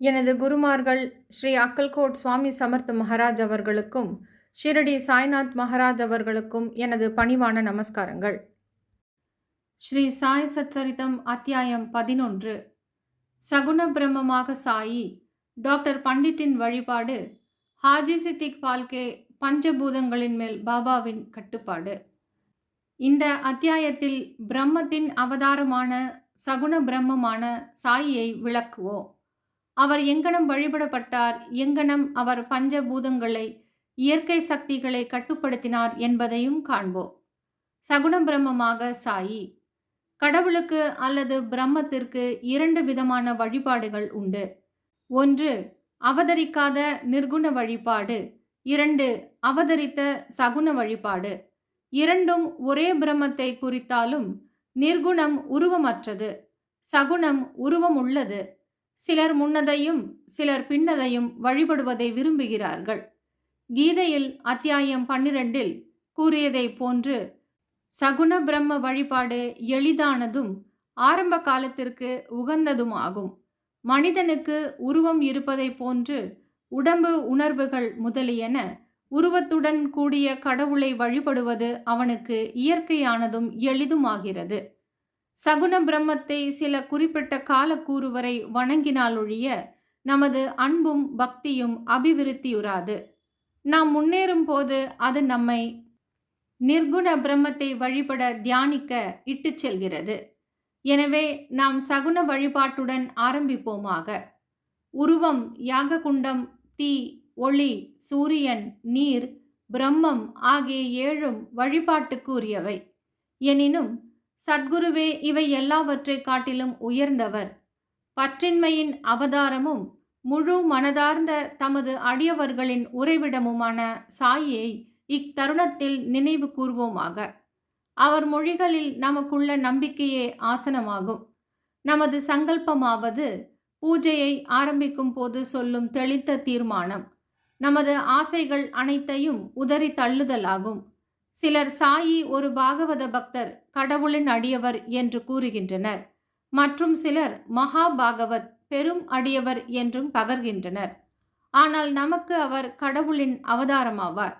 எனது குருமார்கள் ஸ்ரீ அக்கல்கோட் சுவாமி சமர்த் மகாராஜ் அவர்களுக்கும் ஷிரடி சாய்நாத் மகாராஜ் அவர்களுக்கும் எனது பணிவான நமஸ்காரங்கள். ஸ்ரீ சாய் சச்சரித்தம் அத்தியாயம் பதினொன்று. சகுண பிரம்மமாக சாயி டாக்டர் பண்டிட்டின் வழிபாடு ஹாஜி சித்திக் பால்கே பஞ்சபூதங்களின் மேல் பாபாவின் கட்டுப்பாடு. இந்த அத்தியாயத்தில் பிரம்மத்தின் அவதாரமான சகுண பிரம்மமான சாயியை விளக்குவோம். அவர் எங்கனம் வழிபடப்பட்டார் எங்கனம் அவர் பஞ்சபூதங்களை இயற்கை சக்திகளை கட்டுப்படுத்தினார் என்பதையும் காண்போம். சகுண பிரம்மமாக சாயி. கடவுளுக்கு அல்லது பிரம்மத்திற்கு இரண்டு விதமான வழிபாடுகள் உண்டு. ஒன்று அவதரிக்காத நிர்குண வழிபாடு. இரண்டு அவதரித்த சகுண வழிபாடு. இரண்டும் ஒரே பிரம்மத்தை குறித்தாலும் நிர்குணம் உருவமற்றது. சகுணம் உருவம் உள்ளது சிலர் முன்னதையும் சிலர் பின்னதையும் வழிபடுவதை விரும்புகிறார்கள். கீதையில் அத்தியாயம் பன்னிரண்டில் கூறியதைப் போன்று சகுண பிரம்ம வழிபாடு எளிதானதும் ஆரம்ப காலத்திற்கு உகந்ததுமாகும். மனிதனுக்கு உருவம் இருப்பதை போன்று உடம்பு உணர்வுகள் முதலியன உருவத்துடன் கூடிய கடவுளை வழிபடுவது அவனுக்கு இயற்கையானதும் எளிதுமாகிறது. சகுண பிரம்மத்தை சில குறிப்பிட்ட காலக்கூறு வரை வணங்கினாலொழிய நமது அன்பும் பக்தியும் அபிவிருத்தியுறாது. நாம் முன்னேறும் போது அது நம்மை நிர்குண பிரம்மத்தை வழிபட தியானிக்க இட்டுச் செல்கிறது. எனவே நாம் சகுன வழிபாட்டுடன் ஆரம்பிப்போமாக. உருவம் யாககுண்டம் தீ ஒளி சூரியன் நீர் பிரம்மம் ஆகிய ஏழும் வழிபாட்டுக்குரியவை. எனினும் சத்குருவே இவை எல்லாவற்றை காட்டிலும் உயர்ந்தவர். பற்றின்மையின் அவதாரமும் முழு மனதார்ந்த தமது அடியவர்களின் உறைவிடமுமான சாயை இத்தருணத்தில் நினைவு கூர்வோமாக. அவர் மொழிகளில் நமக்குள்ள நம்பிக்கையே ஆசனமாகும். நமது சங்கல்பமாவது பூஜையை ஆரம்பிக்கும் போது சொல்லும் தெளித்த தீர்மானம். நமது ஆசைகள் அனைத்தையும் உதறி தள்ளுதலாகும். சிலர் சாயி ஒரு பாகவத பக்தர் கடவுளின் அடியவர் என்று கூறுகின்றனர். மற்றும் சிலர் மகா பாகவத் பெரும் அடியவர் என்றும் பகர்கின்றனர். ஆனால் நமக்கு அவர் கடவுளின் அவதாரமாவார்.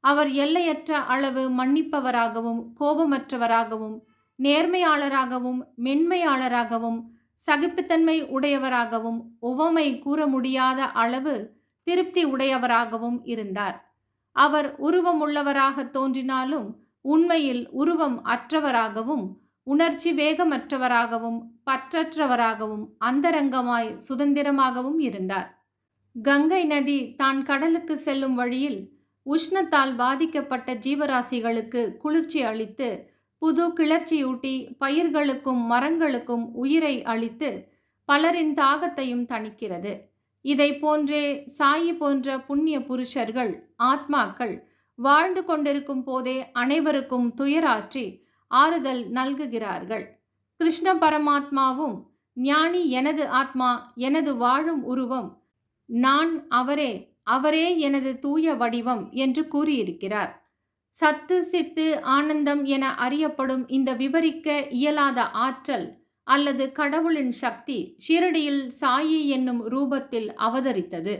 அவர் எல்லையற்ற அளவு மன்னிப்பவராகவும் கோபமற்றவராகவும் நேர்மையாளராகவும் மென்மையாளராகவும் சகிப்புத்தன்மை உடையவராகவும் உவமை கூற முடியாத அளவு திருப்தி உடையவராகவும் இருந்தார். அவர் உருவமுள்ளவராக தோன்றினாலும் உண்மையில் உருவம் அற்றவராகவும் உணர்ச்சி வேகமற்றவராகவும் பற்றற்றவராகவும் அந்தரங்கமாய் சுதந்திரமாகவும் இருந்தார். கங்கை நதி தான் கடலுக்கு செல்லும் வழியில் உஷ்ணத்தால் பாதிக்கப்பட்ட ஜீவராசிகளுக்கு குளிர்ச்சி அளித்து புது கிளர்ச்சியூட்டி பயிர்களுக்கும் மரங்களுக்கும் உயிரை அளித்து பலரின் தாகத்தையும் தணிக்கிறது. இதை போன்றே சாயி போன்ற புண்ணிய புருஷர்கள் ஆத்மாக்கள் வாழ்ந்து கொண்டிருக்கும் போதே அனைவருக்கும் துயராற்றி ஆறுதல் நல்குகிறார்கள். கிருஷ்ண பரமாத்மாவும் ஞானி எனது ஆத்மா எனது வாழும் உருவம் நான் அவரே அவரே எனது தூய வடிவம் என்று கூறியிருக்கிறார். சத்து சித்து ஆனந்தம் என அறியப்படும் இந்த விவரிக்க இயலாத ஆற்றல் அல்லது கடவுளின் சக்தி ஷிரடியில் சாயி என்னும் ரூபத்தில் அவதரித்தது.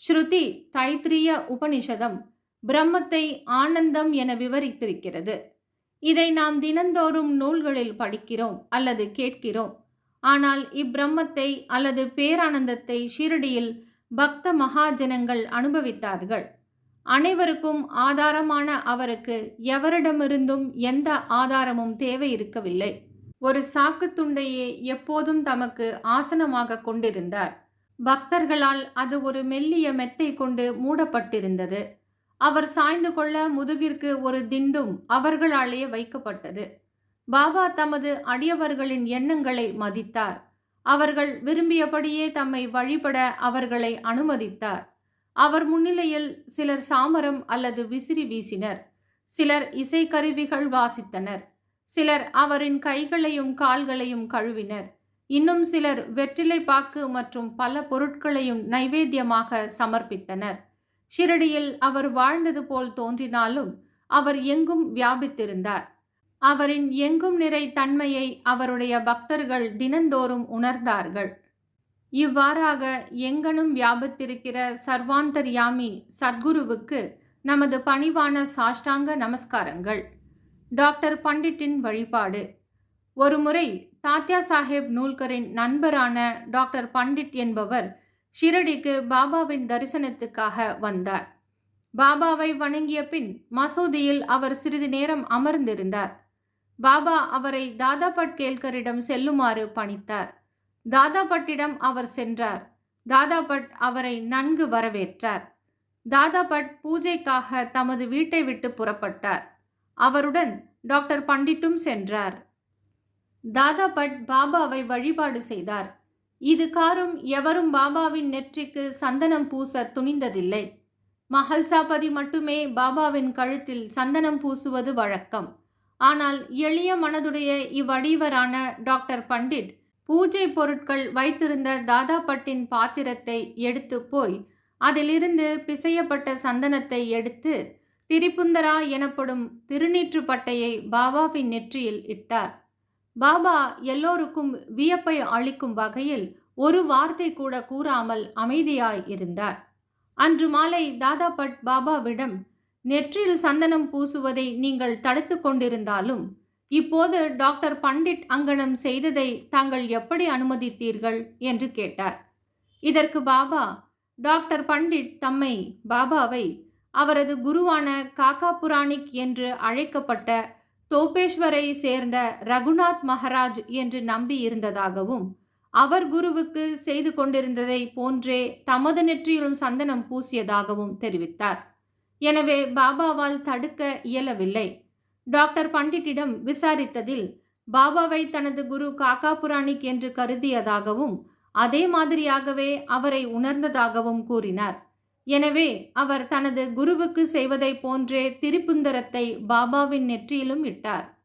ஸ்ருதி தைத்திரிய உபனிஷதம் பிரம்மத்தை ஆனந்தம் என விவரித்திருக்கிறது. இதை நாம் தினந்தோறும் நூல்களில் படிக்கிறோம் அல்லது கேட்கிறோம். ஆனால் இப்பிரம்மத்தை அல்லது பேரானந்தத்தை ஷிரடியில் பக்த மகாஜனங்கள் அனுபவித்தார்கள். அனைவருக்கும் ஆதாரமான அவருக்கு எவரிடமிருந்தும் எந்த ஆதாரமும் தேவை இருக்கவில்லை ஒரு சாக்கு துண்டையே எப்போதும் தமக்கு ஆசனமாக கொண்டிருந்தார். பக்தர்களால் அது ஒரு மெல்லிய மெத்தை கொண்டு மூடப்பட்டிருந்தது. அவர் சாய்ந்து கொள்ள முதுகிற்கு ஒரு திண்டும் அவர்களாலேயே வைக்கப்பட்டது. பாபா தமது அடியவர்களின் எண்ணங்களை மதித்தார். அவர்கள் விரும்பியபடியே தம்மை வழிபட அவர்களை அனுமதித்தார். அவர் முன்னிலையில் சிலர் சாமரம் அல்லது விசிறி வீசினர். சிலர் இசைக்கருவிகள் வாசித்தனர். சிலர் அவரின் கைகளையும் கால்களையும் கழுவினர். இன்னும் சிலர் வெற்றிலை பாக்கு மற்றும் பல பொருட்களையும் நைவேத்தியமாக சமர்ப்பித்தனர். ஷிரடியில் அவர் வாழ்ந்தது போல் தோன்றினாலும் அவர் எங்கும் வியாபித்திருந்தார். அவரின் எங்கும் நிறை தன்மையை அவருடைய பக்தர்கள் தினந்தோறும் உணர்ந்தார்கள். இவ்வாறாக எங்கனும் வியாபித்திருக்கிற சர்வாந்தர்யாமி சத்குருவுக்கு நமது பணிவான சாஷ்டாங்க நமஸ்காரங்கள். டாக்டர் பண்டிட்டின் வழிபாடு. ஒருமுறை தாத்யா சாஹேப் நூல்கரின் நண்பரான டாக்டர் பண்டிட் என்பவர் ஷிரடிக்கு பாபாவின் தரிசனத்துக்காக வந்தார். பாபாவை வணங்கிய பின் மசூதியில் அவர் சிறிது நேரம் அமர்ந்திருந்தார். பாபா அவரை தாதா பட்கேல்கரிடம் செல்லுமாறு பணித்தார். தாதா பட்டிடம் அவர் சென்றார். தாதா பட் அவரை நன்கு வரவேற்றார். தாதா பட் பூஜைக்காக தமது வீட்டை விட்டு புறப்பட்டார். அவருடன் டாக்டர் பண்டிட்டும் சென்றார். தாதா பட் பாபாவை வழிபாடு செய்தார். இது காரும் எவரும் பாபாவின் நெற்றிக்கு சந்தனம் பூச துணிந்ததில்லை. மஹல்சாபதி மட்டுமே பாபாவின் கழுத்தில் சந்தனம் பூசுவது வழக்கம். ஆனால் எளிய மனதுடைய இவ்வடிவரான டாக்டர் பண்டிட் பூஜை பொருட்கள் வைத்திருந்த தாதா பட்டின் பாத்திரத்தை எடுத்து போய் அதிலிருந்து பிசையப்பட்ட சந்தனத்தை எடுத்து திரிபுந்தரா எனப்படும் திருநீற்றுப்பட்டையை பாபாவின் நெற்றியில் இட்டார். பாபா எல்லோருக்கும் வியப்பை அளிக்கும் வகையில் ஒரு வார்த்தை கூட கூறாமல் அமைதியாய் இருந்தார். அன்று மாலை தாதா பட் பாபாவிடம் நெற்றியில் சந்தனம் பூசுவதை நீங்கள் தடுத்து கொண்டிருந்தாலும் இப்போது டாக்டர் பண்டிட் அங்கனம் செய்ததை தாங்கள் எப்படி அனுமதித்தீர்கள்? என்று கேட்டார். இதற்கு பாபா டாக்டர் பண்டிட் தம்மை பாபாவை அவரது குருவான காக்கா புராணிக் என்று அழைக்கப்பட்ட தோபேஸ்வரை சேர்ந்த ரகுநாத் மகராஜ் என்று நம்பி இருந்ததாகவும் அவர் குருவுக்கு செய்து கொண்டிருந்ததை போன்றே தமது நெற்றியிலும் சந்தனம் பூசியதாகவும் தெரிவித்தார். எனவே பாபாவால் தடுக்க இயலவில்லை. டாக்டர் பண்டிட்டிடம் விசாரித்ததில் பாபாவை தனது குரு காக்கா புராணிக் என்று கருதியதாகவும் அதே மாதிரியாகவே அவரை உணர்ந்ததாகவும் கூறினார். எனவே அவர் தனது குருவுக்கு செய்வதைப் போன்றே திரிப்புந்தரத்தை பாபாவின் நெற்றியிலும் இட்டார்.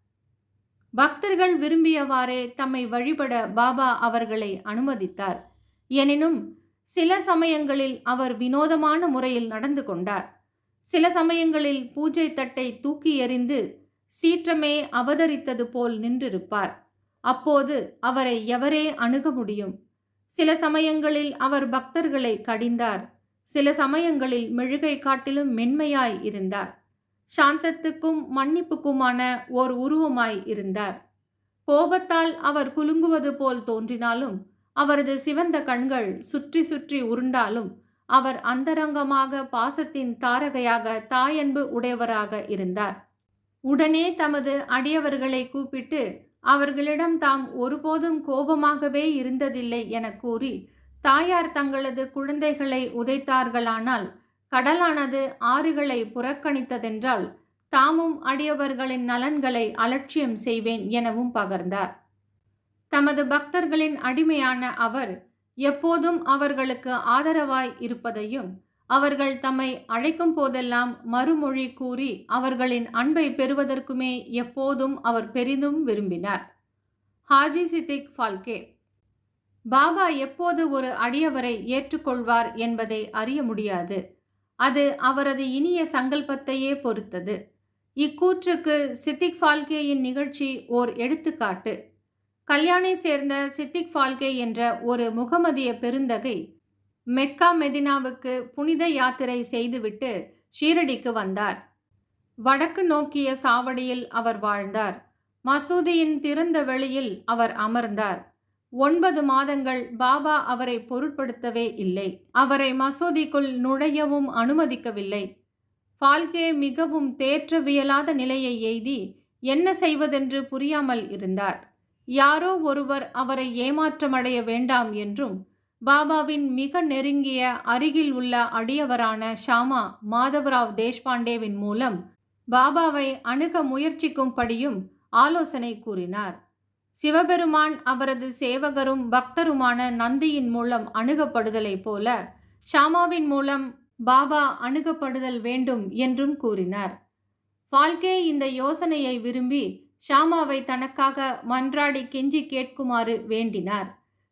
பக்தர்கள் விரும்பியவாறே தம்மை வழிபட பாபா அவர்களை அனுமதித்தார். எனினும் சில சமயங்களில் அவர் வினோதமான முறையில் நடந்து கொண்டார். சில சமயங்களில் பூஜை தட்டை தூக்கி எறிந்து சீற்றமே அவதரித்தது போல் நின்றிருப்பார். அப்போது அவரை எவரே அணுக முடியும்? சில சமயங்களில் அவர் பக்தர்களை கடிந்தார். சில சமயங்களில் மெழுகை காட்டிலும் மென்மையாய் இருந்தார். சாந்தத்துக்கும் மன்னிப்புக்குமான ஓர் உருவமாய் இருந்தார். கோபத்தால் அவர் குலுங்குவது போல் தோன்றினாலும் அவரது சிவந்த கண்கள் சுற்றி சுற்றி உருண்டாலும் அவர் அந்தரங்கமாக பாசத்தின் தாரகையாக தாயன்பு உடையவராக இருந்தார். உடனே தமது அடியவர்களை கூப்பிட்டு அவர்களிடம் தாம் ஒருபோதும் கோபமாகவே இருந்ததில்லை என கூறி தாயார் தங்களது குழந்தைகளை உதைத்தார்களானால் கடலானது ஆறுகளை புறக்கணித்ததென்றால் தாமும் அடியவர்களின் நலன்களை அலட்சியம் செய்வேன் எனவும் பகர்ந்தார். தமது பக்தர்களின் அடிமையான அவர் எப்போதும் அவர்களுக்கு ஆதரவாய் இருப்பதையும் அவர்கள் தம்மை அழைக்கும் போதெல்லாம் மறுமொழி கூறி அவர்களின் அன்பை பெறுவதற்குமே எப்போதும் அவர் பெரிதும் விரும்பினார். ஹாஜி சித்திக் ஃபால்கே பாபா எப்போது ஒரு அடியவரை ஏற்றுக்கொள்வார் என்பதை அறிய முடியாது. அது அவரது இனிய சங்கல்பத்தையே பொறுத்தது. இக்கூற்றுக்கு சித்திக் ஃபால்கேயின் நிகழ்ச்சி ஓர் எடுத்துக்காட்டு. கல்யாணை சேர்ந்த சித்திக் ஃபால்கே என்ற ஒரு முகமதிய பெருந்தகை மெக்கா மெதினாவுக்கு புனித யாத்திரை செய்துவிட்டு ஷீரடிக்கு வந்தார். வடக்கு நோக்கிய சாவடியில் அவர் வாழ்ந்தார். மசூதியின் திறந்த வெளியில் அவர் அமர்ந்தார். ஒன்பது மாதங்கள் பாபா அவரை பொருட்படுத்தவே இல்லை. அவரை மசூதிக்குள் நுழையவும் அனுமதிக்கவில்லை. ஃபால்கே மிகவும் தேற்றவியலாத நிலையை எய்தி என்ன செய்வதென்று புரியாமல் இருந்தார். யாரோ ஒருவர் அவரை ஏமாற்றமடைய வேண்டாம் என்றும் பாபாவின் மிக நெருங்கிய அருகில் உள்ள அடியவரான ஷாமா மாதவராவ் தேஷ்பாண்டேவின் மூலம் பாபாவை அணுக முயற்சிக்கும்படியும் ஆலோசனை கூறினார். சிவபெருமான் அவரது சேவகரும் பக்தருமான நந்தியின் மூலம் அணுகப்படுதலை போல ஷாமாவின் மூலம் பாபா அணுகப்படுதல் வேண்டும் என்றும் கூறினார். ஃபால்கே இந்த யோசனையை விரும்பி ஷாமாவை தனக்காக மன்றாடி கெஞ்சி கேட்குமாறு வேண்டினார்.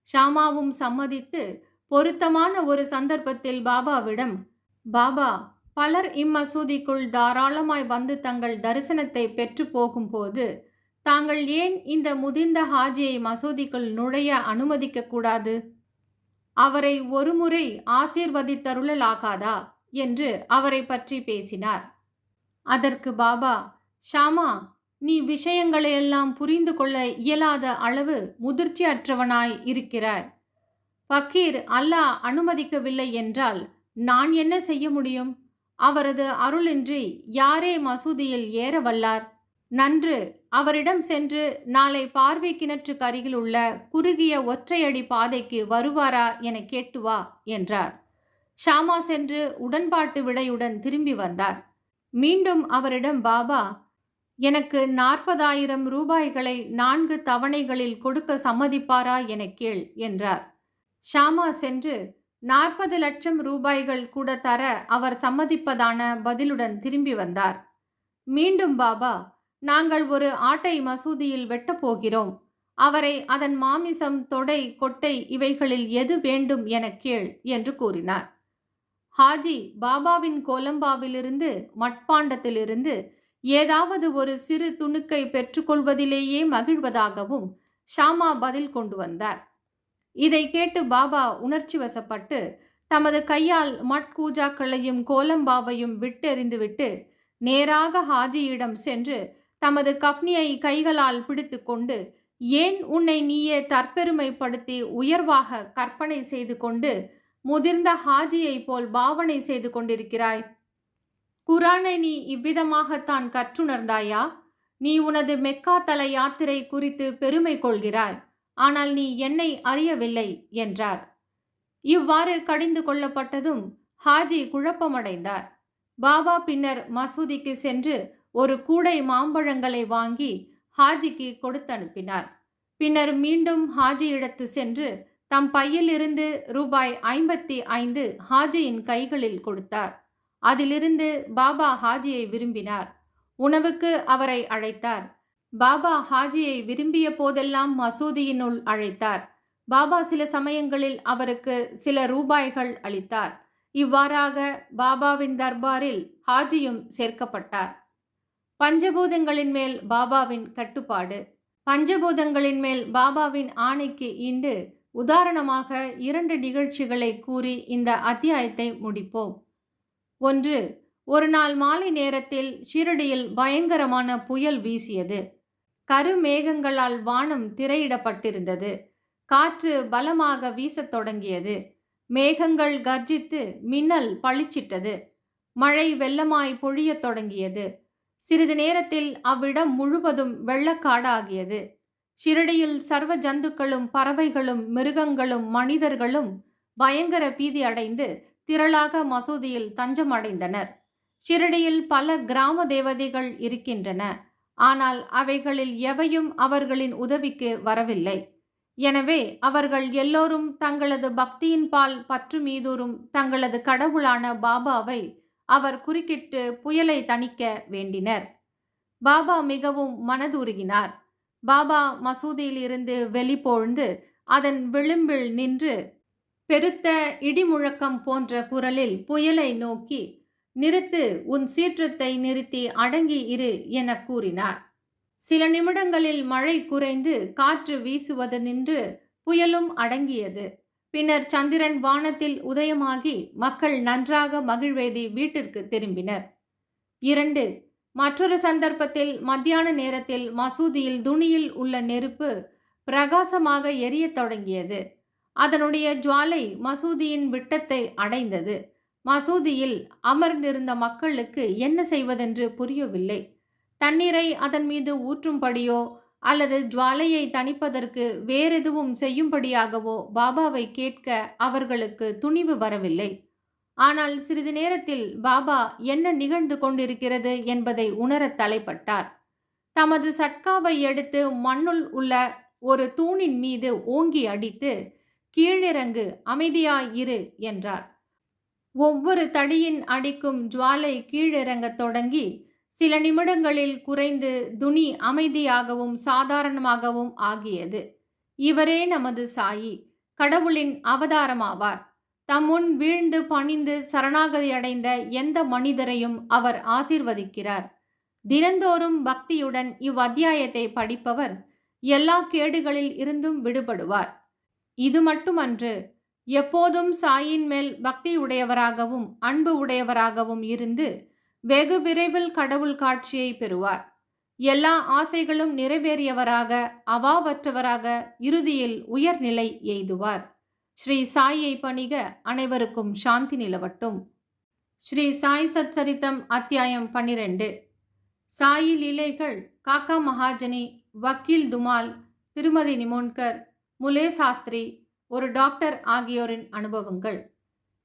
ஷாமாவும் சம்மதித்து பொருத்தமான ஒரு சந்தர்ப்பத்தில் பாபாவிடம் பாபா பலர் இம்மசூதிக்குள் தாராளமாய் வந்து தங்கள் தரிசனத்தை பெற்று போகும்போது தாங்கள் ஏன் இந்த முதிர்ந்த ஹாஜியை மசூதிக்குள் நுழைய அனுமதிக்க கூடாது? அவரை ஒருமுறை ஆசீர்வதித்தருளலாகாதா? என்று அவரை பற்றி பேசினார். அதற்கு பாபா ஷாமா நீ விஷயங்களையெல்லாம் புரிந்து கொள்ள இயலாத அளவு முதிர்ச்சியற்றவனாய் இருக்கிறாய். ஃபக்கீர் அல்லாஹ் அனுமதிக்கவில்லை என்றால் நான் என்ன செய்ய முடியும்? அவரது அருளின்றி யாரே மசூதியில் ஏற வல்லார்? நன்று அவரிடம் சென்று நாளை பார்வை கிணற்றுக்கு அருகில் உள்ள குறுகிய ஒற்றையடி பாதைக்கு வருவாரா என கேட்டு வா என்றார். ஷாமா சென்று உடன்பாட்டு விடையுடன் திரும்பி வந்தார். மீண்டும் அவரிடம் பாபா எனக்கு நாற்பதாயிரம் ரூபாய்களை நான்கு தவணைகளில் கொடுக்க சம்மதிப்பாரா என கேள் என்றார். ஷாமா சென்று நாற்பது லட்சம் ரூபாய்கள் கூட தர அவர் சம்மதிப்பதான பதிலுடன் திரும்பி வந்தார். மீண்டும் பாபா நாங்கள் ஒரு ஆட்டை மசூதியில் வெட்டப்போகிறோம் அவரை அதன் மாமிசம் தொடை கொட்டை இவைகளில் எது வேண்டும் என கேள் என்று கூறினார். ஹாஜி பாபாவின் கோலம்பாவிலிருந்து மட்பாண்டத்திலிருந்து ஏதாவது ஒரு சிறு துணுக்கை பெற்றுக்கொள்வதிலேயே மகிழ்வதாகவும் ஷாமா பதில் கொண்டு வந்தார். இதை கேட்டு பாபா உணர்ச்சி வசப்பட்டு தமது கையால் மட்கூஜாக்களையும் கோலம்பாவையும் விட்டெறிந்துவிட்டு நேராக ஹாஜியிடம் சென்று தமது கஃப்னியை கைகளால் பிடித்து கொண்டு ஏன் உன்னை நீயே தற்பெருமைப்படுத்தி உயர்வாக கற்பனை செய்து கொண்டு முதிர்ந்த ஹாஜியை போல் பாவனை செய்து கொண்டிருக்கிறாய் குரானை நீ இவ்விதமாகத்தான் கற்றுணர்ந்தாயா? நீ உனது மெக்கா தல யாத்திரை குறித்து பெருமை கொள்கிறாய் ஆனால் நீ என்னை அறியவில்லை என்றார். இவ்வாறு கடிந்து கொள்ளப்பட்டதும் ஹாஜி குழப்பமடைந்தார். பாபா பின்னர் மசூதிக்கு சென்று ஒரு கூடை மாம்பழங்களை வாங்கி ஹாஜிக்கு கொடுத்து அனுப்பினார் பின்னர் மீண்டும் ஹாஜியிடத்து சென்று தம் பையிலிருந்து ரூபாய் ஐம்பத்தி ஐந்து ஹாஜியின் கைகளில் கொடுத்தார். அதிலிருந்து பாபா ஹாஜியை விரும்பினார். உணவுக்கு அவரை அழைத்தார். பாபா ஹாஜியை விரும்பிய போதெல்லாம் மசூதியினுள் அழைத்தார். பாபா சில சமயங்களில் அவருக்கு சில ரூபாய்கள் அளித்தார். இவ்வாறாக பாபாவின் தர்பாரில் ஹாஜியும் சேர்க்கப்பட்டார். பஞ்சபூதங்களின் மேல் பாபாவின் கட்டுப்பாடு. பஞ்சபூதங்களின் மேல் பாபாவின் ஆணைக்கு ஈண்டு உதாரணமாக இரண்டு நிகழ்ச்சிகளை கூறி இந்த அத்தியாயத்தை முடிப்போம். ஒன்று ஒரு நாள் மாலை நேரத்தில் ஷிரடியில் பயங்கரமான புயல் வீசியது. கருமேகங்களால் வானம் திரையிடப்பட்டிருந்தது. காற்று பலமாக வீசத் தொடங்கியது. மேகங்கள் கர்ஜித்து மின்னல் பளிச்சிட்டது. மழை வெள்ளமாய் பொழியத் தொடங்கியது. சிறிது நேரத்தில் அவ்விடம் முழுவதும் வெள்ளக்காடாகியது. ஷிரடியில் சர்வ ஜந்துக்களும் பறவைகளும் மிருகங்களும் மனிதர்களும் பயங்கர பீதி அடைந்து திரளாக மசூதியில் தஞ்சம் அடைந்தனர் ஷிரடியில் பல கிராம தேவதைகள் இருக்கின்றன. ஆனால் அவைகளில் எவையும் அவர்களின் உதவிக்கு வரவில்லை. எனவே அவர்கள் எல்லோரும் தங்களது பக்தியின் பால் பற்று மீதூரும் தங்களது கடவுளான பாபாவை அவர் குறுக்கிட்டு புயலை தணிக்க வேண்டினர். பாபா மிகவும் மனதுருகினார். பாபா மசூதியில் இருந்து வெளிப்போழ்ந்து அதன் விளிம்பில் நின்று பெருத்த இடிமுழக்கம் போன்ற குரலில் புயலை நோக்கி நிறுத்து உன் சீற்றத்தை நிறுத்தி அடங்கி இரு என கூறினார். சில நிமிடங்களில் மழை குறைந்து காற்று வீசுவது நின்று புயலும் அடங்கியது. பின்னர் சந்திரன் வானத்தில் உதயமாகி மக்கள் நன்றாக மகிழ்வேதி வீட்டிற்கு திரும்பினர். இரண்டு மற்றொரு சந்தர்ப்பத்தில் மத்தியான நேரத்தில் மசூதியில் துணியில் உள்ள நெருப்பு பிரகாசமாக எரியத் தொடங்கியது. அதனுடைய ஜுவாலை மசூதியின் விட்டத்தை அடைந்தது. மசூதியில் அமர்ந்திருந்த மக்களுக்கு என்ன செய்வதென்று புரியவில்லை. தண்ணீரை அதன் மீது ஊற்றும்படியோ அல்லது ஜுவாலையை தணிப்பதற்கு வேறெதுவும் செய்யும்படியாகவோ பாபாவை கேட்க அவர்களுக்கு துணிவு வரவில்லை. ஆனால் சிறிது நேரத்தில் பாபா என்ன நிகழ்ந்து கொண்டிருக்கிறது என்பதை உணரத் தலைப்பட்டார். தமது சட்காவை எடுத்து மண்ணுள் உள்ள ஒரு தூணின் மீது ஓங்கி அடித்து கீழிறங்கு அமைதியாயிரு என்றார். ஒவ்வொரு தடியின் அடிக்கும் ஜுவாலை கீழிறங்கத் தொடங்கி சில நிமிடங்களில் குறைந்து துணி அமைதியாகவும் சாதாரணமாகவும் ஆகியது. இவரே நமது சாயி. கடவுளின் அவதாரமாவார். தம்முன் வீழ்ந்து பணிந்து சரணாகதி அடைந்த எந்த மனிதரையும் அவர் ஆசிர்வதிக்கிறார். தினந்தோறும் பக்தியுடன் இவ்வத்தியாயத்தை படிப்பவர் எல்லா கேடுகளில் இருந்தும் விடுபடுவார். இது மட்டுமன்று எப்போதும் சாயின் மேல் பக்தி உடையவராகவும் அன்பு உடையவராகவும் இருந்து வெகு விரைவில் கடவுள் காட்சியை பெறுவார். எல்லா ஆசைகளும் நிறைவேறியவராக அவாவற்றவராக இறுதியில் உயர்நிலை எய்துவார். ஸ்ரீ சாயை பணிக அனைவருக்கும் சாந்தி நிலவட்டும். ஸ்ரீ சாய் சச்சரித்தம் அத்தியாயம் பன்னிரண்டு. சாயி லீலைகள் காக்கா மகாஜனி வக்கீல் துமால் திருமதி நிமோன்கர் முலே சாஸ்திரி ஒரு டாக்டர் ஆகியோரின் அனுபவங்கள்.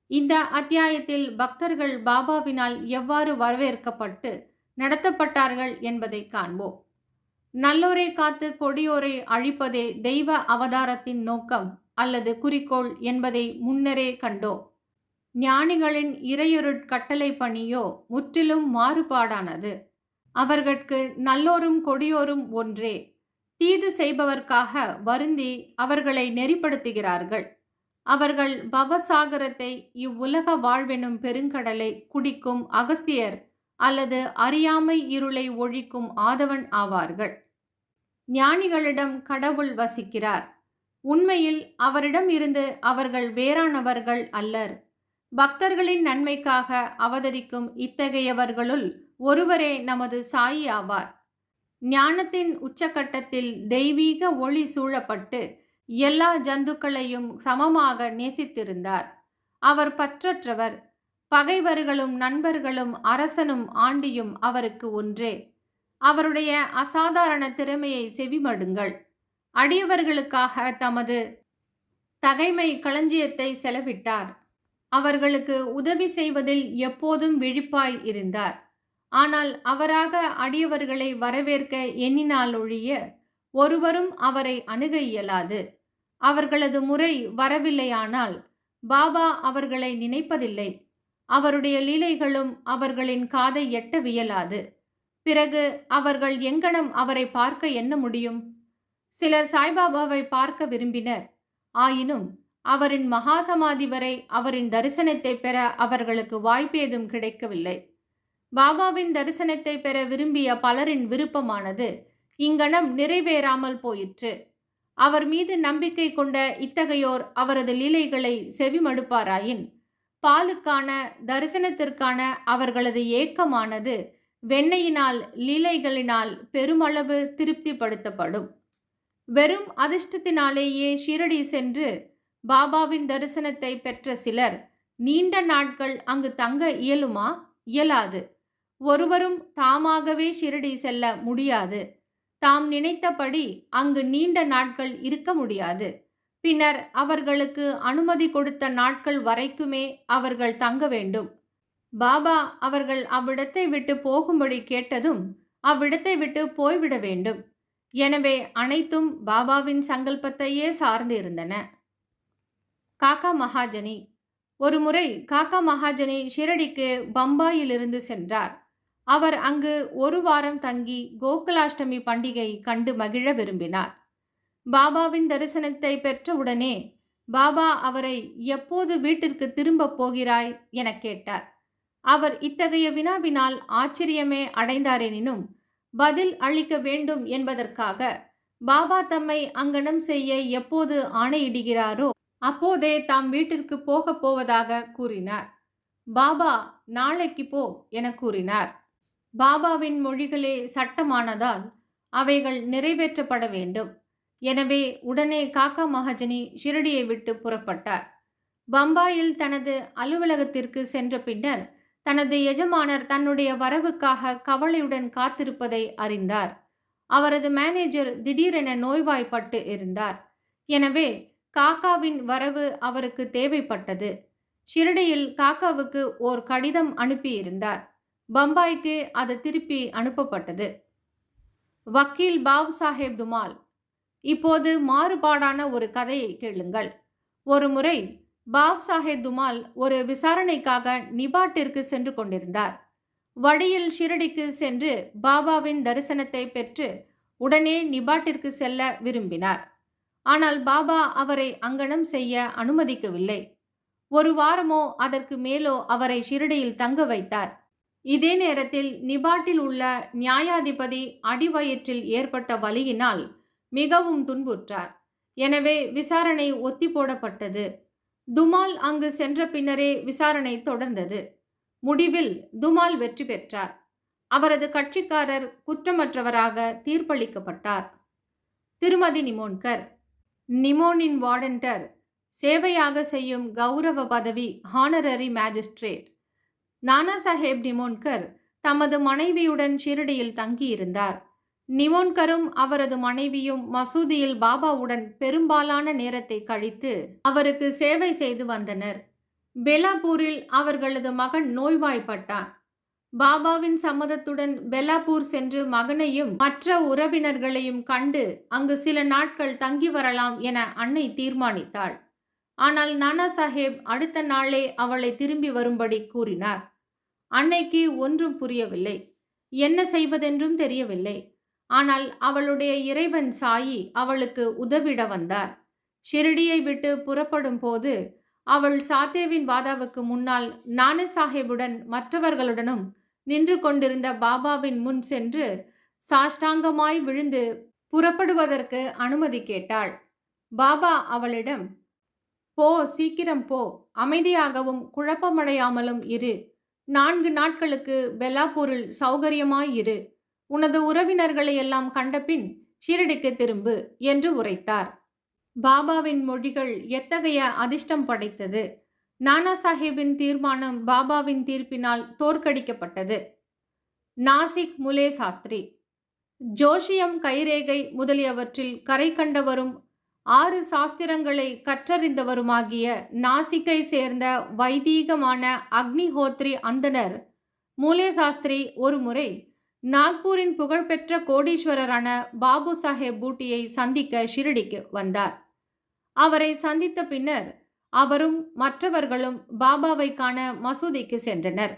இந்த அத்தியாயத்தில் பக்தர்கள் பாபாவினால் எவ்வாறு வரவேற்கப்பட்டு நடத்தப்பட்டார்கள் என்பதை காண்போம். நல்லோரை காத்து கொடியோரை அழிப்பதே தெய்வ அவதாரத்தின் நோக்கம் அல்லது குறிக்கோள் என்பதை முன்னரே கண்டோம். ஞானிகளின் இறையொருட் கட்டளை பணியோ முற்றிலும் மாறுபாடானது. அவர்கட்கு நல்லோரும் கொடியோரும் ஒன்றே. தீது செய்பவர்க்காக வருந்தி அவர்களை நெறிப்படுத்துகிறார்கள். அவர்கள் பவசாகரத்தை இவ்வுலக வாழ்வெனும் பெருங்கடலை குடிக்கும் அகஸ்தியர் அல்லது அறியாமை இருளை ஒழிக்கும் ஆதவன் ஆவார்கள். ஞானிகளிடம் கடவுள் வசிக்கிறார். உண்மையில் அவரிடம் இருந்து அவர்கள் வேறானவர்கள் அல்லர். பக்தர்களின் நன்மைக்காக அவதரிக்கும் இத்தகையவர்களுள் ஒருவரே நமது சாயி ஆவார். ஞானத்தின் உச்சக்கட்டத்தில் தெய்வீக ஒளி சூழப்பட்டு எல்லா ஜந்துக்களையும் சமமாக நேசித்திருந்தார். அவர் பற்றற்றவர். பகைவர்களும் நண்பர்களும் அரசனும் ஆண்டியும் அவருக்கு ஒன்றே. அவருடைய அசாதாரண திறமையை செவிமடுங்கள். அடியவர்களுக்காக தமது தகைமை களஞ்சியத்தை செலவிட்டார். அவர்களுக்கு உதவி செய்வதில் எப்போதும் விழிப்பாய் இருந்தார். ஆனால் அவராக அடியவர்களை வரவேற்க எண்ணினால் ஒழிய ஒருவரும் அவரை அணுக இயலாது. அவர்களது முறை வரவில்லையானால் பாபா அவர்களை நினைப்பதில்லை. அவருடைய லீலைகளும் அவர்களின் காதை எட்டவியலாது பிறகு அவர்கள் எங்கனம் அவரை பார்க்க எண்ண முடியும்? சிலர் சாய்பாபாவை பார்க்க விரும்பினர். ஆயினும் அவரின் மகாசமாதி வரை அவரின் தரிசனத்தை பெற அவர்களுக்கு வாய்ப்பேதும் கிடைக்கவில்லை. பாபாவின் தரிசனத்தை பெற விரும்பிய பலரின் விருப்பமானது இங்கனம் நிறைவேறாமல் போயிற்று. அவர் மீது நம்பிக்கை கொண்ட இத்தகையோர் அவரது லீலைகளை செவிமடுப்பாராயின். பாலுக்கான தரிசனத்திற்கான அவர்களது ஏக்கமானது வெண்ணையினால் லீலைகளினால் பெருமளவு திருப்திப்படுத்தப்படும். வெறும் அதிர்ஷ்டத்தினாலேயே ஷிரடி சென்று பாபாவின் தரிசனத்தை பெற்ற சிலர் நீண்ட நாட்கள் அங்கு தங்க இயலுமா? இயலாது. ஒருவரும் தாமாகவே ஷிரடி செல்ல முடியாது. தாம் நினைத்தபடி அங்கு நீண்ட நாட்கள் இருக்க முடியாது. பின்னர் அவர்களுக்கு அனுமதி கொடுத்த நாட்கள் வரைக்குமே அவர்கள் தங்க வேண்டும். பாபா அவர்கள் அவ்விடத்தை விட்டு போகும்படி கேட்டதும் அவ்விடத்தை விட்டு போய்விட வேண்டும். எனவே அனைத்தும் பாபாவின் சங்கல்பத்தையே சார்ந்து இருந்தன. காக்கா மகாஜனி. ஒருமுறை காக்கா மகாஜனி ஷிரடிக்கு பம்பாயிலிருந்து சென்றார். அவர் அங்கு ஒரு வாரம் தங்கி கோகுலாஷ்டமி பண்டிகை கண்டு மகிழ விரும்பினார். பாபாவின் தரிசனத்தை பெற்றவுடனே பாபா அவரை எப்போது வீட்டிற்கு திரும்பப் போகிறாய்? என கேட்டார். அவர் இத்தகைய வினாவினால் ஆச்சரியமே அடைந்தாரெனினும் பதில் அளிக்க வேண்டும் என்பதற்காக பாபா தம்மை அங்கனம் செய்ய எப்போது ஆணையிடுகிறாரோ அப்போதே தாம் வீட்டிற்கு போகப் போவதாக கூறினார். பாபா நாளைக்கு போ என கூறினார். பாபாவின் மொழிகளே சட்டமானதால் அவைகள் நிறைவேற்றப்பட வேண்டும். எனவே உடனே காக்கா மகாஜனி ஷிரடியை விட்டு புறப்பட்டார். பம்பாயில் தனது அலுவலகத்திற்கு சென்ற பின்னர் தனது எஜமானர் தன்னுடைய வரவுக்காக கவலையுடன் காத்திருப்பதை அறிந்தார். அவரது மேனேஜர் திடீரென நோய்வாய்ப்பட்டு இருந்தார். எனவே காக்காவின் வரவு அவருக்கு தேவைப்பட்டது. ஷிரடியில் காக்காவுக்கு ஓர் கடிதம் அனுப்பியிருந்தார். பம்பாய்க்கு அது திருப்பி அனுப்பப்பட்டது. வக்கீல் பாவ் சாஹேப் துமால் இப்போது மாறுபாடான ஒரு கதையை கேளுங்கள். ஒரு முறை பாவ் சாஹேப் துமால் ஒரு விசாரணைக்காக நிபாட்டிற்கு சென்று கொண்டிருந்தார். வழியில் ஷிரடிக்கு சென்று பாபாவின் தரிசனத்தை பெற்று உடனே நிபாட்டிற்கு செல்ல விரும்பினார். ஆனால் பாபா அவரை அங்கனம் செய்ய அனுமதிக்கவில்லை. ஒரு வாரமோ அதற்கு மேலோ அவரை ஷிரடியில் தங்க வைத்தார். இதே நேரத்தில் நிபாட்டில் உள்ள நியாயாதிபதி அடிவயிற்றில் ஏற்பட்ட வலியினால் மிகவும் துன்புற்றார். எனவே விசாரணை ஒத்தி போடப்பட்டது. துமால் அங்கு சென்ற பின்னரே விசாரணை தொடர்ந்தது. முடிவில் துமால் வெற்றி பெற்றார். அவரது கட்சிக்காரர் குற்றமற்றவராக தீர்ப்பளிக்கப்பட்டார். திருமதி நிமோன்கர் நிமோனின் வார்டன்டர் சேவையாக செய்யும் கௌரவ பதவி ஹானரரி மேஜிஸ்ட்ரேட் நானா சாஹேப் நிமோன்கர் தமது மனைவியுடன் ஷிரடியில் தங்கியிருந்தார். நிமோன்கரும் அவரது மனைவியும் மசூதியில் பாபாவுடன் பெரும்பாலான நேரத்தை கழித்து அவருக்கு சேவை செய்து வந்தனர். பெலாப்பூரில் அவர்களது மகன் நோய்வாய்ப்பட்டான். பாபாவின் சம்மதத்துடன் பெலாப்பூர் சென்று மகனையும் மற்ற உறவினர்களையும் கண்டு அங்கு சில நாட்கள் தங்கி வரலாம் என அன்னை தீர்மானித்தாள். ஆனால் நானா சாஹேப் அடுத்த நாளே அவளை திரும்பி வரும்படி கூறினார். அன்னைக்கு ஒன்றும் புரியவில்லை. என்ன செய்வதென்றும் தெரியவில்லை. ஆனால் அவளுடைய இறைவன் சாயி அவளுக்கு உதவிட வந்தார். ஷிரடியை விட்டு புறப்படும் போது அவள் சாத்தேவின் வாதாவுக்கு முன்னால் நானே சாஹேபுடன் மற்றவர்களுடனும் நின்று கொண்டிருந்த பாபாவின் முன் சென்று சாஷ்டாங்கமாய் விழுந்து புறப்படுவதற்கு அனுமதி கேட்டாள். பாபா அவளிடம் போ சீக்கிரம் போ. அமைதியாகவும் குழப்பமடையாமலும் இரு. நான்கு நாட்களுக்கு பெல்லாப்பூரில் சௌகரியமாய் இரு. உனது உறவினர்களை எல்லாம் கண்டபின் ஷீரடிக்கு திரும்பு என்று உரைத்தார். பாபாவின் மொழிகள் எத்தகைய அதிர்ஷ்டம் படைத்தது? நானா சாஹேபின் தீர்மானம் பாபாவின் தீர்ப்பினால் தோற்கடிக்கப்பட்டது. நாசிக் முலே சாஸ்திரி. ஜோஷியம் கைரேகை முதலியவற்றில் கரை கண்டவரும் ஆறு சாஸ்திரங்களை கற்றறிந்தவருமாகிய நாசிக்கை சேர்ந்த வைதீகமான அக்னிஹோத்ரி அந்தனர் மூலே சாஸ்திரி ஒரு முறை நாக்பூரின் புகழ்பெற்ற கோடீஸ்வரரான பாபு சாஹேப் பூட்டியை சந்திக்க ஷிரடிக்கு வந்தார். அவரை சந்தித்த பின்னர் அவரும் மற்றவர்களும் பாபாவை காண மசூதிக்கு சென்றனர்.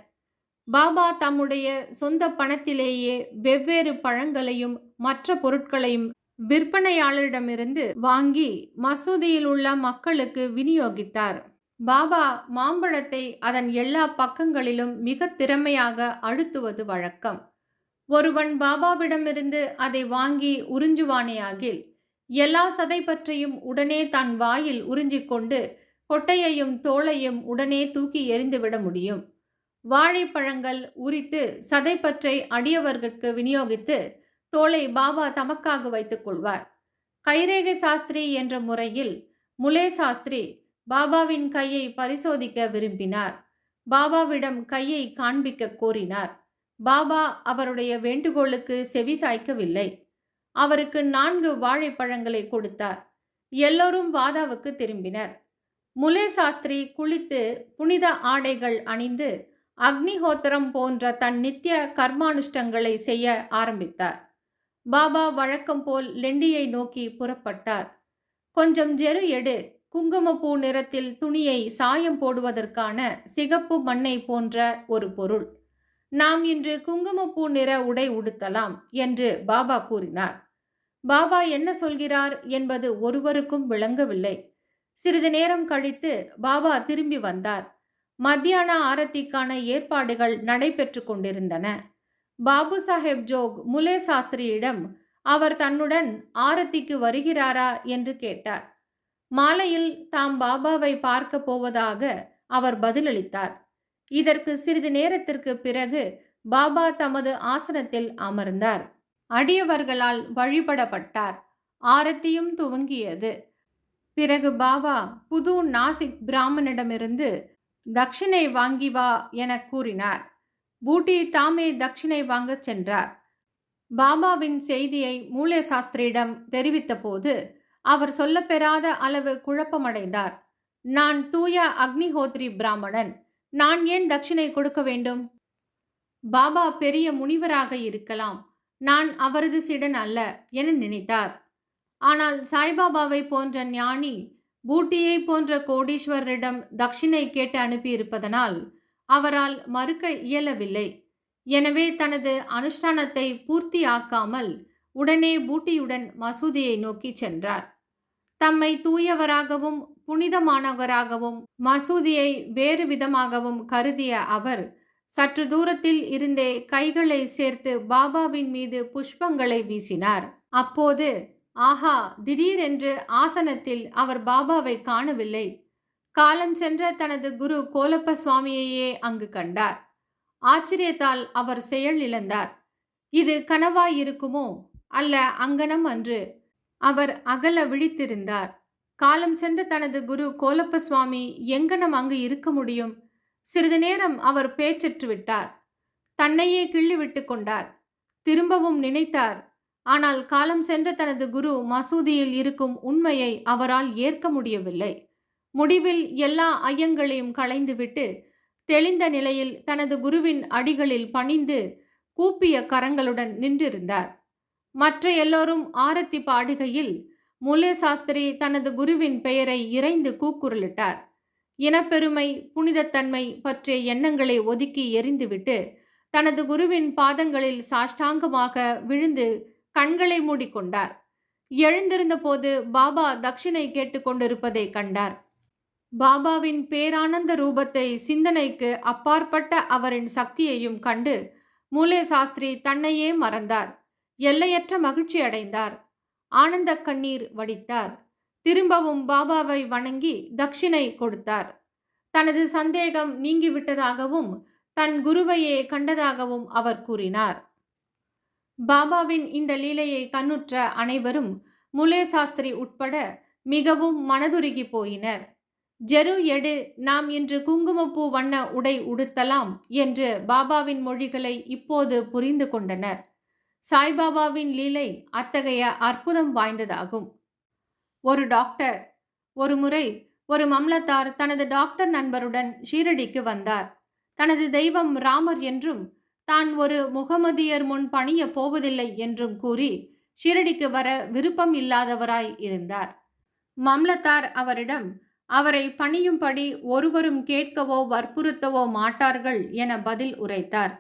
பாபா தம்முடைய சொந்த பணத்திலேயே வெவ்வேறு பழங்களையும் மற்ற பொருட்களையும் விற்பனையாளரிடமிருந்து வாங்கி மசூதியில் உள்ள மக்களுக்கு விநியோகித்தார். பாபா மாம்பழத்தை அதன் எல்லா பக்கங்களிலும் மிக திறமையாக அழுத்துவது வழக்கம். ஒருவன் பாபாவிடமிருந்து அதை வாங்கி உறிஞ்சுவானேயாகில் எல்லா சதை பற்றியும் உடனே தன் வாயில் உறிஞ்சிக்கொண்டு கொட்டையையும் தோளையும் உடனே தூக்கி எறிந்துவிட முடியும். வாழைப்பழங்கள் உரித்து சதைப்பற்றை அடியவர்களுக்கு விநியோகித்து தோலை பாபா தமக்காக வைத்துக் கொள்வார் கைரேகை சாஸ்திரி என்ற முறையில் முலே சாஸ்திரி பாபாவின் கையை பரிசோதிக்க விரும்பினார். பாபாவிடம் கையை காண்பிக்க கோரினார். பாபா அவருடைய வேண்டுகோளுக்கு செவி சாய்க்கவில்லை. அவருக்கு நான்கு வாழைப்பழங்களை கொடுத்தார். எல்லோரும் வாதாவுக்கு திரும்பினர். முலே சாஸ்திரி குளித்து புனித ஆடைகள் அணிந்து அக்னிஹோத்திரம் போன்ற தன் நித்திய கர்மானுஷ்டங்களை செய்ய ஆரம்பித்தார். பாபா வழக்கம் போல் லெண்டியை நோக்கி புறப்பட்டார். கொஞ்சம் ஜெரு எடு. குங்குமப்பூ நிறத்தில் துணியை சாயம் போடுவதற்கான சிகப்பு மண்ணை போன்ற ஒரு பொருள். நாம் இன்று குங்குமப்பூ நிற உடை உடுத்தலாம் என்று பாபா கூறினார். பாபா என்ன சொல்கிறார் என்பது ஒருவருக்கும் விளங்கவில்லை. சிறிது நேரம் கழித்து பாபா திரும்பி வந்தார். மத்தியான ஆரத்திக்கான ஏற்பாடுகள் நடைபெற்று கொண்டிருந்தன. பாபு சாஹேப் ஜோக் முலே சாஸ்திரியிடம் அவர் தன்னுடன் ஆரத்திக்கு வருகிறாரா? என்று கேட்டார். மாலையில் தாம் பாபாவை பார்க்க போவதாக அவர் பதிலளித்தார். இதற்கு சிறிது நேரத்திற்கு பிறகு பாபா தமது ஆசனத்தில் அமர்ந்தார். அடியவர்களால் வழிபடப்பட்டார். ஆரத்தியும் துவங்கியது. பிறகு பாபா புது நாசிக் பிராமனிடமிருந்து தட்சிணை வாங்கி வா என கூறினார். பூட்டி தாமே தட்சிணை வாங்கச் சென்றார். பாபாவின் செய்தியை மூலே சாஸ்திரியிடம் தெரிவித்தபோது அவர் சொல்லப்பெறாத அளவு குழப்பமடைந்தார். நான் தூய அக்னிஹோத்ரி பிராமணன். நான் ஏன் தட்சிணை கொடுக்க வேண்டும்? பாபா பெரிய முனிவராக இருக்கலாம். நான் அவரது சிடன் அல்ல என நினைத்தார். ஆனால் சாய்பாபாவை போன்ற ஞானி பூட்டியை போன்ற கோடீஸ்வரரிடம் தட்சிணை கேட்டு அனுப்பியிருப்பதனால் அவரால் மறுக்க இயலவில்லை. எனவே தனது அனுஷ்டானத்தை பூர்த்தியாக்காமல் உடனே பூட்டியுடன் மசூதியை நோக்கி சென்றார். தம்மை தூயவராகவும் புனிதமானவராகவும் மசூதியை வேறு விதமாகவும் கருதிய அவர் சற்று தூரத்தில் இருந்தே கைகளை சேர்த்து பாபாவின் மீது புஷ்பங்களை வீசினார். அப்போது ஆஹா திடீரென்று ஆசனத்தில் அவர் பாபாவை காணவில்லை. காலம் சென்ற தனது குரு கோலப்ப சுவாமியையே அங்கு கண்டார். ஆச்சரியத்தால் அவர் செயல் இழந்தார். இது கனவாய் இருக்குமோ? அல்ல அங்கனம் அன்று அவர் அகல விழித்திருந்தார். காலம் சென்ற தனது குரு கோலப்ப சுவாமி எங்கனம் அங்கு இருக்க முடியும்? சிறிது நேரம் அவர் பேச்சற்று விட்டார். தன்னையே கிள்ளி விட்டு கொண்டார். திரும்பவும் நினைத்தார். ஆனால் காலம் சென்ற தனது குரு மசூதியில் இருக்கும் உண்மையை அவரால் ஏற்க முடியவில்லை. முடிவில் எல்லா ஐயங்களையும் களைந்துவிட்டு தெளிந்த நிலையில் தனது குருவின் அடிகளில் பணிந்து கூப்பிய கரங்களுடன் நின்றிருந்தார். மற்ற எல்லோரும் ஆரத்தி பாடுகையில் முல்லே சாஸ்திரி தனது குருவின் பெயரை இறைந்து கூக்குரலிட்டார். இனப்பெருமை புனிதத்தன்மை பற்றிய எண்ணங்களை ஒதுக்கி எறிந்துவிட்டு தனது குருவின் பாதங்களில் சாஷ்டாங்கமாக விழுந்து கண்களை மூடிக்கொண்டார். எழுந்திருந்த போது பாபா தட்சிணை கேட்டுக்கொண்டிருப்பதை கண்டார். பாபாவின் பேரானந்த ரூபத்தை சிந்தனைக்கு அப்பாற்பட்ட அவரின் சக்தியையும் கண்டு மூலே சாஸ்திரி தன்னையே மறந்தார். எல்லையற்ற மகிழ்ச்சி அடைந்தார். ஆனந்த கண்ணீர் வடித்தார். திரும்பவும் பாபாவை வணங்கி தட்சிணை கொடுத்தார். தனது சந்தேகம் நீங்கிவிட்டதாகவும் தன் குருவையே கண்டதாகவும் அவர் கூறினார். பாபாவின் இந்த லீலையை கண்ணுற்ற அனைவரும் முலே சாஸ்திரி உட்பட மிகவும் மனதுருகி போயினர். ஜெரு எடு நாம் இன்று குங்குமப்பூ வண்ண உடை உடுத்தலாம் என்று பாபாவின் மொழிகளை இப்போது புரிந்து கொண்டனர். சாய்பாபாவின் லீலை அத்தகைய அற்புதம் வாய்ந்ததாகும். ஒரு டாக்டர் ஒரு முறை ஒரு மம்லத்தார் தனது டாக்டர் நண்பருடன் ஷீரடிக்கு வந்தார். தனது தெய்வம் ராமர் என்றும் தான் ஒரு முகமதியர் முன் பணிய போவதில்லை என்றும் கூறி ஷீரடிக்கு வர விருப்பம் இல்லாதவராய் இருந்தார். மம்லத்தார் அவரிடம் அவரை பணியும்படி ஒருவரும் கேட்கவோ வற்புறுத்தவோ மாட்டார்கள் என பதில் உரைத்தார்.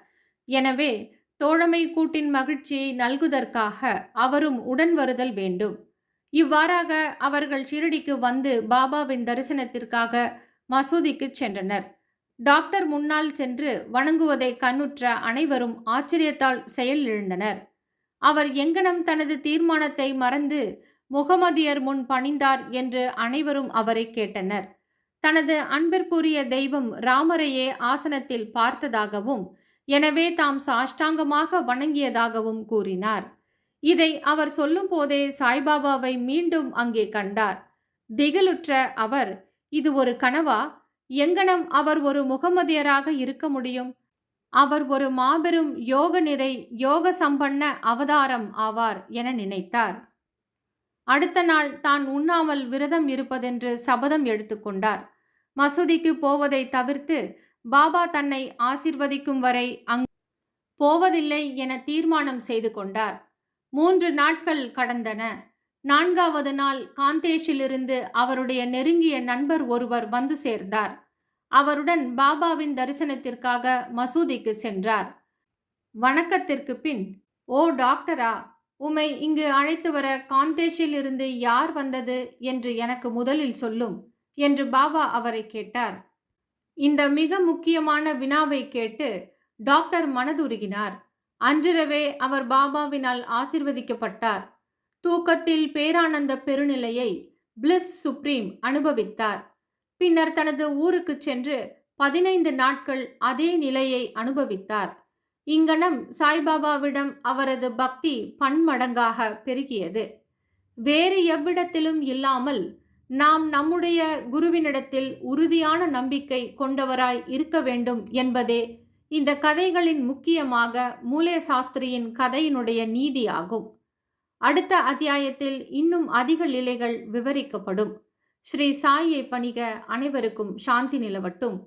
எனவே தோழமை கூட்டின் மகிழ்ச்சியை நல்குதற்காக அவரும் உடன் வருதல் வேண்டும். இவ்வாறாக அவர்கள் ஷிரடிக்கு வந்து பாபாவின் தரிசனத்திற்காக மசூதிக்கு சென்றனர். டாக்டர் முன்னால் சென்று வணங்குவதை கண்ணுற்ற அனைவரும் ஆச்சரியத்தால் செயலிழந்தனர். அவர் எங்கனம் தனது தீர்மானத்தை மறந்து முகமதியர் முன் பணிந்தார் என்று அனைவரும் அவரை கேட்டனர். தனது அன்பிற்குரிய தெய்வம் ராமரையே ஆசனத்தில் பார்த்ததாகவும் எனவே தாம் சாஷ்டாங்கமாக வணங்கியதாகவும் கூறினார். இதை அவர் சொல்லும் போதே சாய்பாபாவை மீண்டும் அங்கே கண்டார். திகழுற்ற அவர் இது ஒரு கனவா? எங்கனம் அவர் ஒரு முகமதியராக இருக்க முடியும்? அவர் ஒரு மாபெரும் யோக நிறை யோக சம்பன்ன அவதாரம் ஆவார் என நினைத்தார். அடுத்த நாள் தான் உண்ணாமல் விரதம் இருப்பதென்று சபதம் எடுத்துக்கொண்டார் மசூதிக்கு போவதை தவிர்த்து பாபா தன்னை ஆசிர்வதிக்கும் வரை அங் போவதில்லை என தீர்மானம் செய்து கொண்டார். மூன்று நாட்கள் கடந்தன. நான்காவது நாள் காந்தேஷிலிருந்து அவருடைய நெருங்கிய நண்பர் ஒருவர் வந்து சேர்ந்தார். அவருடன் பாபாவின் தரிசனத்திற்காக மசூதிக்கு சென்றார். வணக்கத்திற்கு பின் ஓ டாக்டரா உம்மை இங்கு அழைத்து வர காந்தேஷில் இருந்து யார் வந்தது என்று எனக்கு முதலில் சொல்லும் என்று பாபா அவரை கேட்டார். இந்த மிக முக்கியமான வினாவை கேட்டு டாக்டர் மனதுருகினார். அன்றிரவே அவர் பாபாவினால் ஆசிர்வதிக்கப்பட்டார். தூக்கத்தில் பேரானந்த பெருநிலையை பிளிஸ் சுப்ரீம் அனுபவித்தார். பின்னர் தனது ஊருக்கு சென்று பதினைந்து நாட்கள் அதே நிலையை அனுபவித்தார். இங்கனம் சாய்பாபாவிடம் அவரது பக்தி பன்மடங்காக பெருகியது. வேறு எவ்விடத்திலும் இல்லாமல் நாம் நம்முடைய குருவினிடத்தில் உறுதியான நம்பிக்கை கொண்டவராய் இருக்க வேண்டும் என்பதே இந்த கதைகளின் முக்கியமாக மூலே சாஸ்திரியின் கதையினுடைய நீதியாகும். அடுத்த அத்தியாயத்தில் இன்னும் அதிக நிலைகள் விவரிக்கப்படும். ஸ்ரீ சாயை பணிக அனைவருக்கும் சாந்தி நிலவட்டும்.